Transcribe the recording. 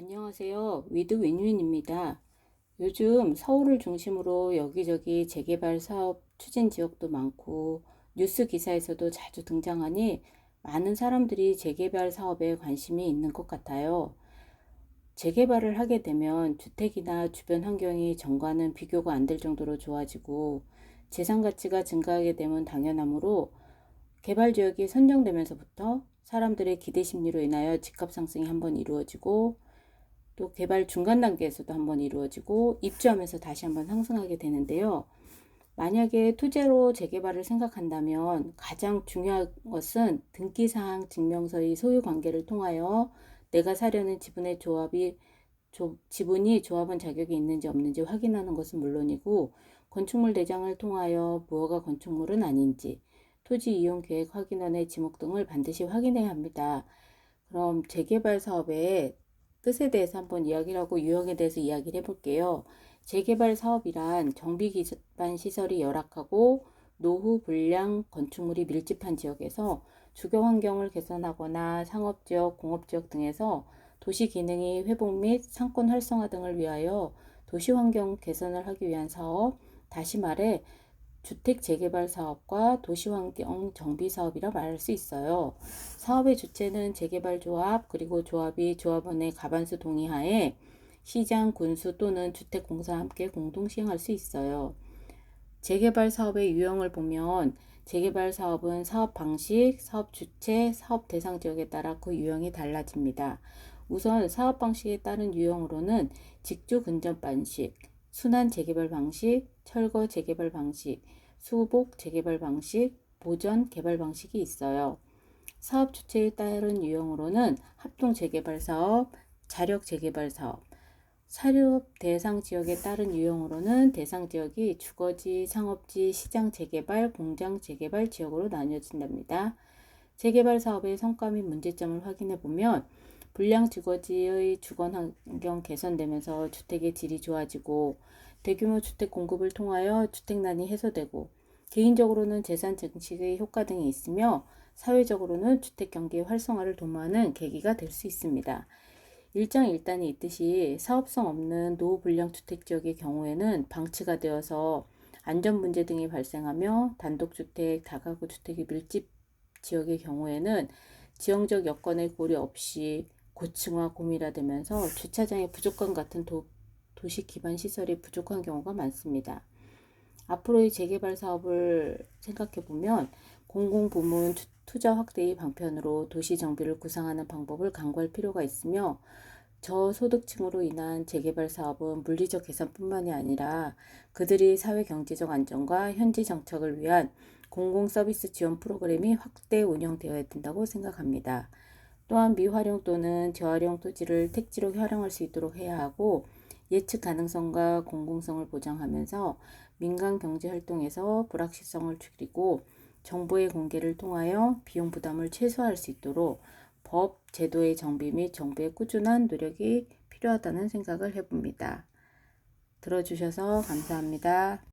안녕하세요. 위드 윈윈입니다. 요즘 서울을 중심으로 여기저기 재개발 사업 추진 지역도 많고 뉴스 기사에서도 자주 등장하니 많은 사람들이 재개발 사업에 관심이 있는 것 같아요. 재개발을 하게 되면 주택이나 주변 환경이 전과는 비교가 안 될 정도로 좋아지고 재산 가치가 증가하게 되면 당연하므로 개발 지역이 선정되면서부터 사람들의 기대 심리로 인하여 집값 상승이 한번 이루어지고 또 개발 중간 단계에서도 한번 이루어지고 입주하면서 다시 한번 상승하게 되는데요. 만약에 투자로 재개발을 생각한다면 가장 중요한 것은 등기사항 증명서의 소유 관계를 통하여 내가 사려는 지분의 조합이 조, 지분이 조합원 자격이 있는지 없는지 확인하는 것은 물론이고 건축물 대장을 통하여 무허가 건축물은 아닌지 토지 이용 계획 확인원의 지목 등을 반드시 확인해야 합니다. 그럼 재개발 사업의 뜻에 대해서 한번 이야기를 하고 유형에 대해서 이야기를 해볼게요. 재개발 사업이란 정비 기반 시설이 열악하고 노후 불량 건축물이 밀집한 지역에서 주거 환경을 개선하거나 상업 지역, 공업 지역 등에서 도시 기능이 회복 및 상권 활성화 등을 위하여 도시 환경 개선을 하기 위한 사업, 다시 말해 주택 재개발 사업과 도시환경 정비 사업이라 말할 수 있어요. 사업의 주체는 재개발 조합 그리고 조합이 조합원의 가반수 동의하에 시장, 군수 또는 주택공사와 함께 공동 시행할 수 있어요. 재개발 사업의 유형을 보면 재개발 사업은 사업 방식, 사업 주체, 사업 대상 지역에 따라 그 유형이 달라집니다. 우선 사업 방식에 따른 유형으로는 직주 근접 방식, 순환 재개발 방식, 철거 재개발 방식, 수복 재개발 방식, 보전 개발 방식이 있어요. 사업 주체에 따른 유형으로는 합동 재개발 사업, 자력 재개발 사업, 사업 대상 지역에 따른 유형으로는 대상 지역이 주거지, 상업지, 시장 재개발, 공장 재개발 지역으로 나뉘어진답니다. 재개발 사업의 성과 및 문제점을 확인해 보면 불량 주거지의 주거 환경 개선되면서 주택의 질이 좋아지고 대규모 주택 공급을 통하여 주택난이 해소되고 개인적으로는 재산 증식의 효과 등이 있으며 사회적으로는 주택 경기 활성화를 도모하는 계기가 될 수 있습니다. 일장일단이 있듯이 사업성 없는 노후불량 주택 지역의 경우에는 방치가 되어서 안전 문제 등이 발생하며 단독주택, 다가구 주택의 밀집 지역의 경우에는 지형적 여건의 고려 없이 고층화 고밀화되면서 주차장의 부족감 같은 도, 도시 기반 시설이 부족한 경우가 많습니다. 앞으로의 재개발 사업을 생각해 보면 공공부문 투자 확대의 방편으로 도시 정비를 구상하는 방법을 강구할 필요가 있으며 저소득층으로 인한 재개발 사업은 물리적 개선뿐만이 아니라 그들이 사회 경제적 안정과 현지 정착을 위한 공공 서비스 지원 프로그램이 확대 운영되어야 된다고 생각합니다. 또한 미활용 또는 재활용 토지를 택지로 활용할 수 있도록 해야 하고 예측 가능성과 공공성을 보장하면서 민간 경제 활동에서 불확실성을 줄이고 정보의 공개를 통하여 비용 부담을 최소화할 수 있도록 법, 제도의 정비 및 정부의 꾸준한 노력이 필요하다는 생각을 해봅니다. 들어주셔서 감사합니다.